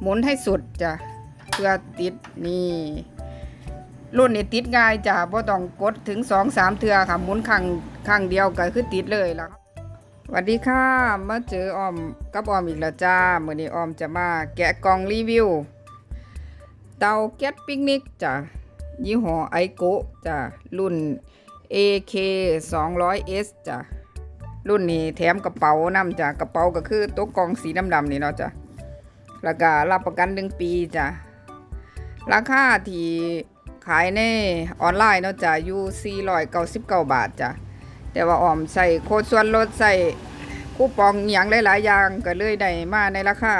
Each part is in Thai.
หมุนให้สุดจ้ะเพื่อติดนี่รุ่นนี้ติดง่ายจ้ะบ่ต้องกดถึงสองสามเทือค่ะหมุนครั้งครั้งเดียวก็คือติดเลยล่ะสวัสดีค่ะ มาเจอออมกับออมอีกแล้วจ้ามื้อนี้ออมจะมาแกะกล่องรีวิว เตาแก๊สปิกนิกจ้ะยี่ห้อไอโกจ้ะรุ่น AK 200S จ้ะรุ่นนี้แถมกระเป๋านำจ้ะกระเป๋าก็คือตัวกล่องสีดำๆนี่เนาะจ้ะ แล้วก็รับประกันหนึ่งปีจ้ะ ราคาที่ขายในออนไลน์เนาะจ้ะอยู่499 บาทจ้ะ แต่ว่าออมใส่โค้ดส่วนลดใส่คูปองอหย่างหลายๆอย่างก็เลยได้มาในราคา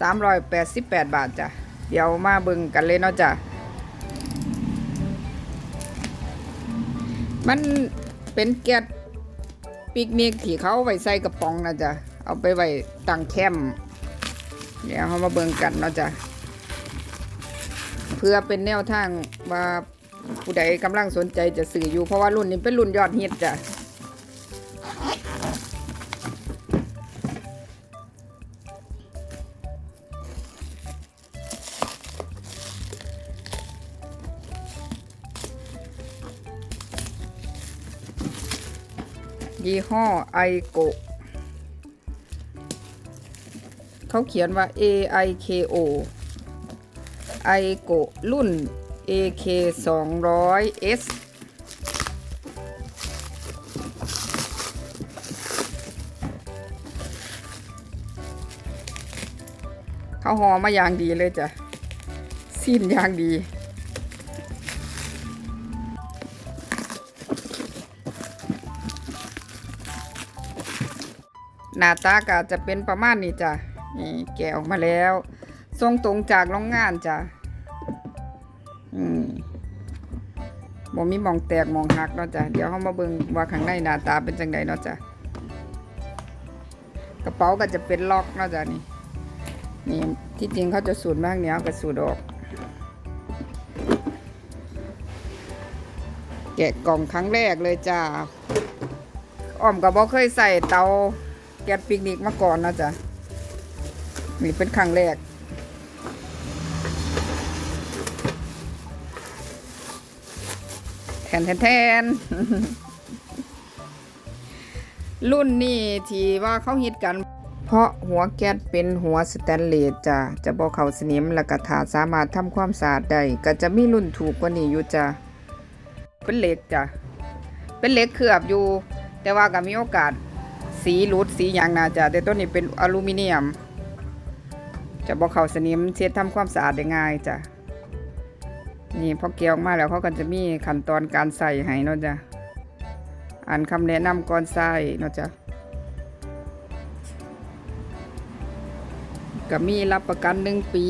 388 บาทจ้ะ เดี๋ยวมาเบิ่งกันเลยเนาะจ้ะ มันเป็นแก๊สปิกนิกที่เขาไว้ใส่กระป๋องนะจ๊ะเอาไปไว้ตั้งแคมป์ เดี๋ยวเขามาเบิ่งกันเนาะจ้ะเพื่อเป็นแนวทางว่าผู้ใดกำลังสนใจจะซื้ออยู่เพราะว่ารุ่นนี้เป็นรุ่นยอดฮิตจ้ะยี่ห้อไอโก เขาเขียนว่า A I K O ไอโกรุ่น AK 200 S เขาห่อมาอย่างดีเลยจ้ะ สิ้นอย่างดีหน้าตาก็จะเป็นประมาณนี้จ้ะ นี่แกะออกมาแล้วทรงตรงจากโรงงานจ้ะอืมบ่มีมองแตกมองหักเนาะจ้ะเดี๋ยวเขามาเบิ่งว่าข้างในหน้าตาเป็นจังไดเนาะจ้ะกระเป๋าก็จะเป็นล็อกเนาะจ้ะนี่นี่ที่จริงเขาจะสูดมากเนี้ยก็สูดออกแกะกล่องครั้งแรกเลยจ้าอ้อมก็บ่เคยใส่เตาแก๊สปิกนิกมาก่อนเนาะจ๊ะ นี่เป็นครั้งแรกแทนแทนแทนรุ่นนี้ที่ว่าเขาฮิตกัน เพราะหัวแก๊สเป็นหัวสแตนเลสจ้ะจะบอกเขาสนิมแล้วก็ถาสามารถทำความสะอาดได้ก็จะมีรุ่นถูกกว่านี้อยู่จ้ะเป็นเหล็กจ้ะเป็นเหล็กเคลือบอยู่ แต่ว่าก็มีโอกาสสีหลุดสีอย่างน่าจะแต่ตัวนี้เป็นอลูมิเนียม จะบอกเขาสนิมเช็ดทำความสะอาดได้ง่ายจ้ะนี่พอเกี่ยวมาแล้วเขาก็จะมีขั้นตอนการใส่ให้เนาะจ้ะอ่านคำแนะนำก่อนใส่เนาะจ้ะก็มีรับประกันหนึ่งปี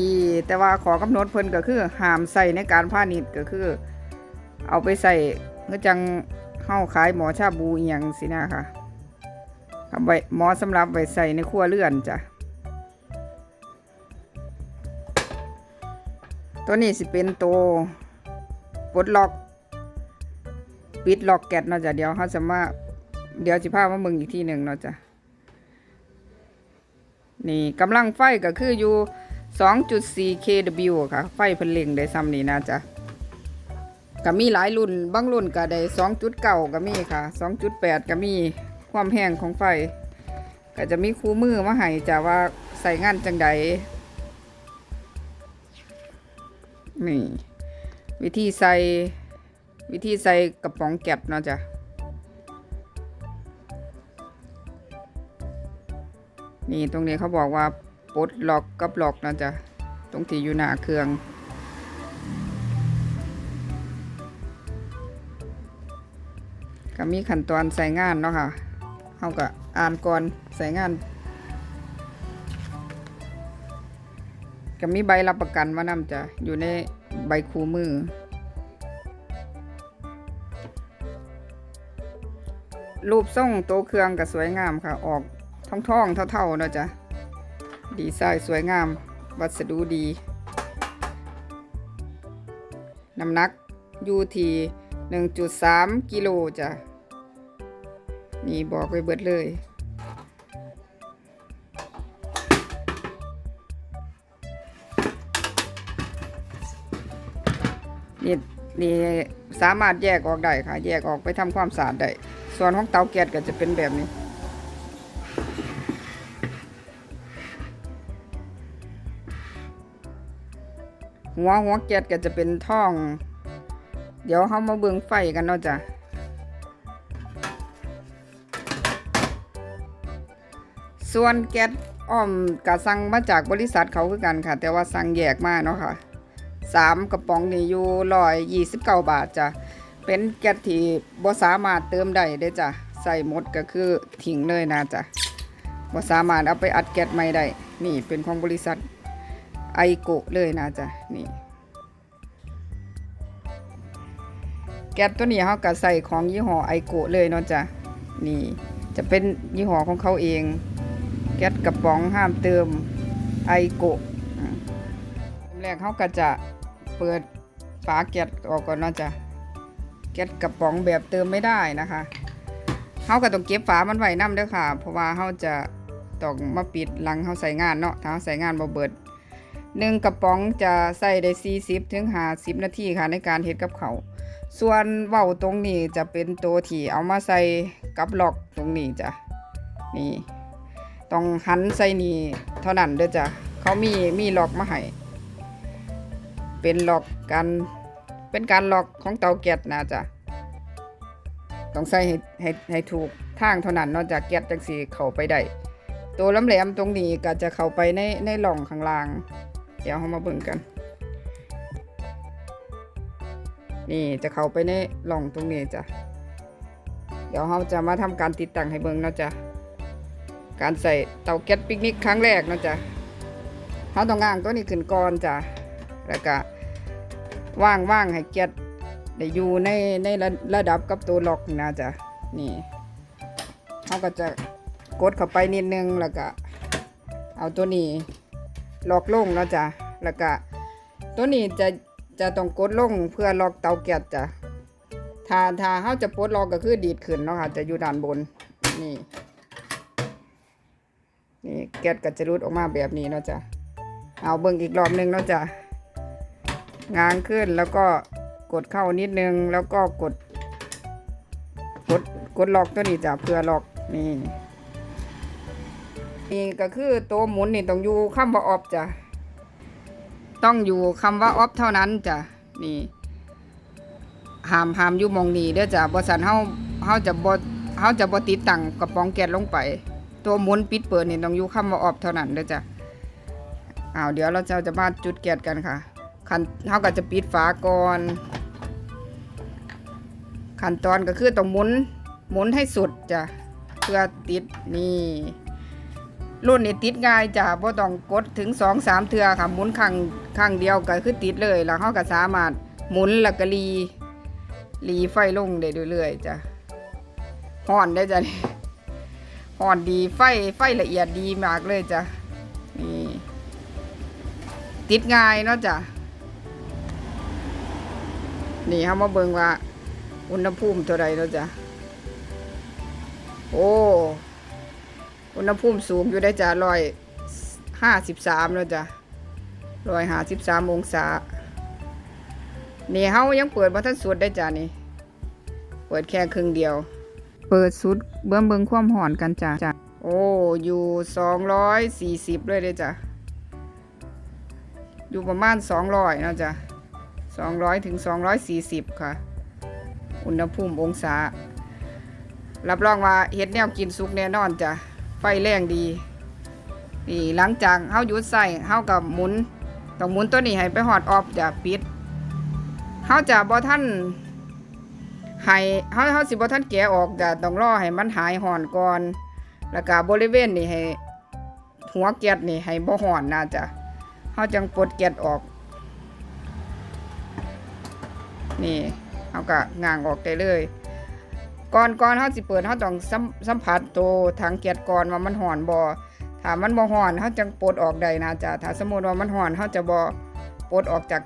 แต่ว่าขอกำหนดเพิ่นก็คือห้ามใส่ในการพาณิชย์ก็คือ เอาไปใส่ก็จังเฮาขายหมอชาบูอหย่างสินะค่ะเอาไว้หมอสำหรับไว้ใส่ในครัวเรือนจ้ะ ตัวนี้สิเป็นตัวปลดล็อก ปิดล็อกแกตเนาะจ้ะเดี๋ยวเขาจะมาเดี๋ยวสิพามาเบิ่งอีกทีหนึ่งเนาะจ้ะนี่กำลังไฟก็คืออยู่ 2.4 kW ค่ะ ไฟพิ่นเล็งได้ซ้ำนี่นะจ๊ะก็มีหลายรุ่น บางรุ่นก็ได้2.9 ก็มีค่ะ 2.8 ก็มีความแห้งของไฟ ก็จะมีคู่มือมาให้จ้ะว่าใส่งานจังใด นี่วิธีใส่วิธีใส่กระป๋องแก็บเนาะจ้ะนี่ตรงนี้เขาบอกว่าปลดล็อกกับล็อกนะจ๊ะตรงที่อยู่หน้าเครื่องก็มีขั้นตอนใส่งานเนาะค่ะเขาก็อ่านก่อนใส่งานก็มีใบรับประกันมานำจ้ะอยู่ใน ใบคูมือ รูปทรงโตเครื่องก็สวยงามค่ะ ออกท่องๆเท่าๆเนาะจ้ะ ดีไซน์สวยงาม วัสดุดี น้ำหนักอยู่ที่1.3 กิโลจ้ะ นี่บอกไปเบิดเลย นี่นี่สามารถแยกออกได้ค่ะ แยกออกไปทำความสะอาดได้ ส่วนของเตาแก๊สก็จะเป็นแบบนี้ หัวหัวแก๊สก็จะเป็นท่อง เดี๋ยวเขามาเบิ่งไฟกันเนาะจ้ะส่วนแก๊สอ้อมกะสั่งมาจากบริษัทเขาคือกันค่ะ แต่ว่าสั่งแยกมาเนาะค่ะ สามกระป๋องนี่อยู่ร้อยยี่สิบเก้าบาทจ้ะเป็นแก๊สที่บ่สามารถเติมได้เด้จ้ะใส่หมดก็คือทิ้งเลยนะจ้ะบ่สามารถเอาไปอัดแก๊สใหม่ได้นี่เป็นของบริษัทไอโกเลยนะจ้ะนี่แก๊สตัวนี้เขาก็ใส่ของยี่ห้อไอโกเลยเนาะจ้ะนี่จะเป็นยี่ห้อของเขาเอง แก๊สกระป๋องห้ามเติมไอโกแรกเขาก็จะ เปิดฝาแก๊สออกก่อนเนาะจ้ะแก๊สกระป๋องแบบเติมไม่ได้นะคะเขาก็ต้องเก็บฝามันไว้น้ำเด้อค่ะ เพราะว่าเขาจะต้องมาปิดหลังเขาใส่งานเนาะถ้าเขาใส่งานบ่เบิดหนึ่งกระป๋องจะใส่ได้ 40 ถึง 50 นาทีค่ะในการเฮ็ดกับเขาส่วนเว้าตรงนี้จะเป็นตัวที่เอามาใส่กับล็อกตรงนี้จ้ะนี่ต้องหันใส่นี่เท่านั้นเด้อจ้ะเขามีมีล็อกมาให้ เป็นหลอกกัน เป็นการหลอกของเตาแก๊สนะจ้ะต้องใส่ให้ให้ให้ถูกทางเท่านั้นเนอกจากแก๊สจังสีเข้าไปได้ตัวลำแหลมตรงนี้ก็จะเข้าไปในในหล่องข้างล่าง เดี๋ยวเรามาเบิ่งกัน นี่จะเข้าไปในหล่องตรงนี้จ้ะเดี๋ยวเราจะมาทำการติดตั้งให้เบิ่งเนาะจ้ะการใส่เตาแก๊สปิกนิกครั้งแรกเนาะจ้ะเราต้องง้างตัวนี้ขึ้นก่อนจ้ะ แล้วก็ว่างว่างๆให้แก๊สได้อยู่ในในระระดับกับตัวล็อกนะจ้ะนี่เขาก็จะกดเข้าไปนิดนึงแล้วก็ เอาตัวนี้ล็อกลงแล้วจ้ะแล้วก็ตัวนี้จะจะต้องกดลงเพื่อล็อกเตาแก๊สจ้ะถ้าถ้าเขาจะปลดล็อกก็คือดีดขึ้นเนาะค่ะจะอยู่ด้านบนนี่นี่แก๊สก็จะรุดออกมาแบบนี้เนาะจ้ะเอาเบิ่งอีกรอบนึงเนาะจ้ะ ง้างขึ้นแล้วก็กดเข้านิดนึงแล้วก็กด กดกดล็อกตัวนี้จ้ะเพื่อล็อกนี่นี่ก็คือตัวหมุนนี่ต้องอยู่คำว่าออฟจ้ะต้องอยู่คำว่าออฟเท่านั้นจ้ะนี่ห้ามห้ามอยู่มองนี้เด้อจ้ะบ่สันเฮาเฮาจะบ่เฮาจะบ่ติดตั้งกระป๋องแก๊สลงไป ตัวหมุนปิดเปิดนี่ต้องอยู่คำว่าออฟเท่านั้นเด้อจ้ะอ้าวเดี๋ยวเราจะจะมาจุดแก๊สกันค่ะ ขั้นเฮาก็จะปิดฝาก่อนขั้นตอนก็คือต้องหมุนหมุนให้สุดจ้ะเพื่อติดนี่ รุ่นนี้ติดง่ายจ้ะบ่ต้องกดถึงสองสามเทือค่ะหมุนครั้งครั้งเดียวก็คือติดเลย แล้วเฮาก็สามารถหมุนแล้วก็รีรีไฟลงได้เรื่อยๆจ้ะฮ้อนได้จ้ะนี่อนดีไฟไฟละเอียดดีมากเลยจ้ะนี่ติดง่ายเนาะจ้ะ นี่เขามาเบิ่งว่า อุณหภูมิเท่าไรเนาะจ้ะ โอ้ อุณหภูมิสูงอยู่ได้จ้ะร้อยห้าสิบสามแล้วจ้ะร้อยห้าสิบสามองศา นี่เฮายังเปิดมาทันสุดได้จ้ะนี่ เปิดแค่ครึ่งเดียว เปิดสุดเบิ่มเบิ่งความห่อนกันจ้ะจ้ะ โอ้ อยู่สองร้อยสี่สิบเลยเลยจ้ะ อยู่ประมาณสองร้อยนาะจ้ะ สองร้อยถึงสองร้อยสี่สิบค่ะ อุณหภูมิองศา รับรองว่าเห็ดแนวกินสุกแน่นอนจ้ะ ไฟแรงดี นี่หลังจากเฮาหยุดใส่เฮากับหมุน ต้องหมุนตัวนี้ให้ไปหอดออฟจะปิดเฮาจะบ่ท่านให้เฮาเฮาสิบ่ท่านแกะออกจะต้องรอให้มันหายห่อนก่อน แล้วก็บริเวณนี่ให้หัวแก๊สนี่ให้บ่ห่อนนะจ้ะเขาจังปลดแก๊สออก นี่เขาก็ง้างออกได้เลย ก่อนก่อนเขาสิเปิดเขาต้องสัมสัมผัสตัวถังแก๊สก่อนว่ามันห่อนบ่ถ้ามันบ่ห่อนเขาจังปลดออกได้นะจ๊ะถ้าสมมติว่ามันห่อนเขาจะบ่ปลดออกจาก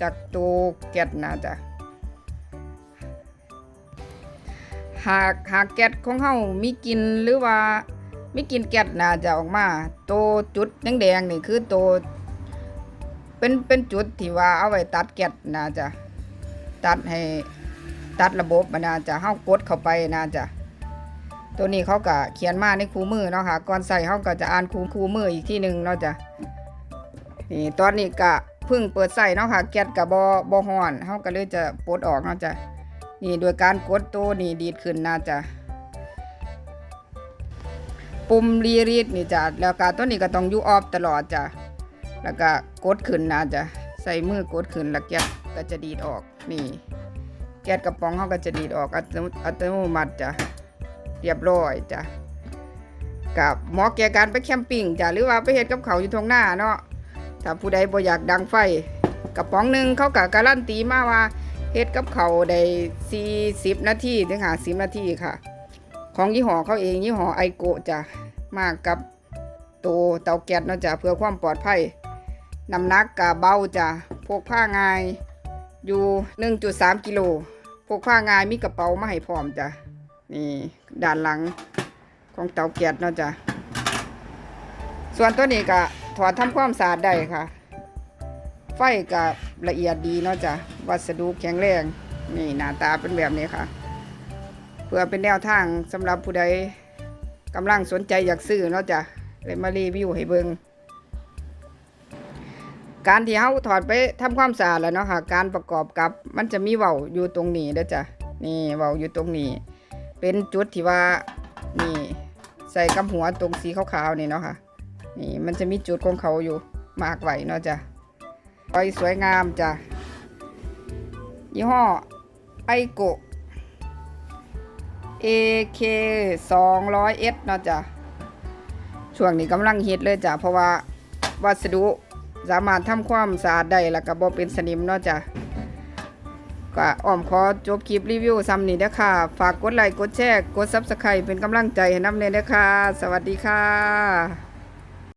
จากตัวแก๊สนะจ๊ะหากหากแก๊สของเขามีกินหรือว่ามีกินแก๊สน่าจะออกมาตัวจุดแดงๆนี่คือตัวเป็นเป็นจุดที่ว่าเอาไว้ตัดแก๊สนะจ๊ะ ตัดให้ตัดระบบนะจะเฮากดเข้าไปนะจะตัวนี้เขาก็เขียนมาในคู่มือเนาะค่ะก่อนใส่เฮาก็จะอ่านคู่คู่มืออีกที่หนึ่งเนาะจ้ะนี่ตอนนี้ก็เพิ่งเปิดใส่เนาะค่ะแก๊สกับบอบอฮอนเฮาก็เลยจะปลดออกเนาะจ้ะนี่โดยการกดตัวนี่ดีดขึ้นนะจ้ะปุ่มรีรีดนี่จ้ะแล้วก็ตัวนี้ก็ต้องอยู่ออฟตลอดจ้ะแล้วก็กดขึ้นนะจ้ะใส่มือกดขึ้นแล้วแก๊สก็จะดีดออก นี่แก๊สกระป๋องเขาก็จะดีดออกอัตโนมัติจ้ะเรียบร้อยจ้ะกับหมาะแก่การไปแคมปิ้งจ้ะหรือว่าไปเฮ็ดกับเขาอยู่ทงหน้าเนาะถ้าผู้ใดบ่อยากดังไฟกระป๋องหนึ่งเขาก็การันตีมาว่าเฮ็ดกับเขาได้40 นาทีถึงหา10นาทีค่ะ ของยี่ห้อเขาเองยี่ห้อไอโกจ้ะมากับตัวเตาแก๊สเนาะจ้ะเพื่อความปลอดภัยน้ำหนักก็เบาจ้ะพกผ้าง่าย อยู่ 1.3 กิโลพกผ้าง่ายมีกระเป๋ามาให้พร้อมจ้ะ นี่ด้านหลังของเตาแก๊สเนาะจ้ะ ส่วนตัวนี้ก็ถอดทำความสะอาดได้ค่ะ ไฟก็ละเอียดดีเนาะจ้ะ วัสดุแข็งแรง นี่หน้าตาเป็นแบบนี้ค่ะ เพื่อเป็นแนวทางสำหรับผู้ใดกำลังสนใจอยากซื้อเนาะจ้ะเลยมารีวิวให้เบิ่ง การที่เฮาถอดไปทำความสะอาดแล้วเนาะค่ะ การประกอบกับมันจะมีเว้าอยู่ตรงนี้เด้อจ้ะ นี่เว้าอยู่ตรงนี้ เป็นจุดที่ว่านี่ใส่กับหัวตรงสีขาวๆนี่เนาะค่ะ นี่มันจะมีจุดของเขาอยู่มากไว้เนาะจ้ะไฟสวยงามจ้ะ ยี่ห้อไอโก AK 200S เนาะจ้ะ ช่วงนี้กำลังฮิตเลยจ้ะ เพราะว่าวัสดุ สามารถทำความสะอาดได้แล้วก็บ่เป็นสนิมเนาะจ้ะก็อ้อมขอจบคลิปรีวิวซ้ำนี้นะค่ะฝากกดไลค์กดแชร์กด Subscribe เป็นกำลังใจให้นำเลยนะคะสวัสดีค่ะ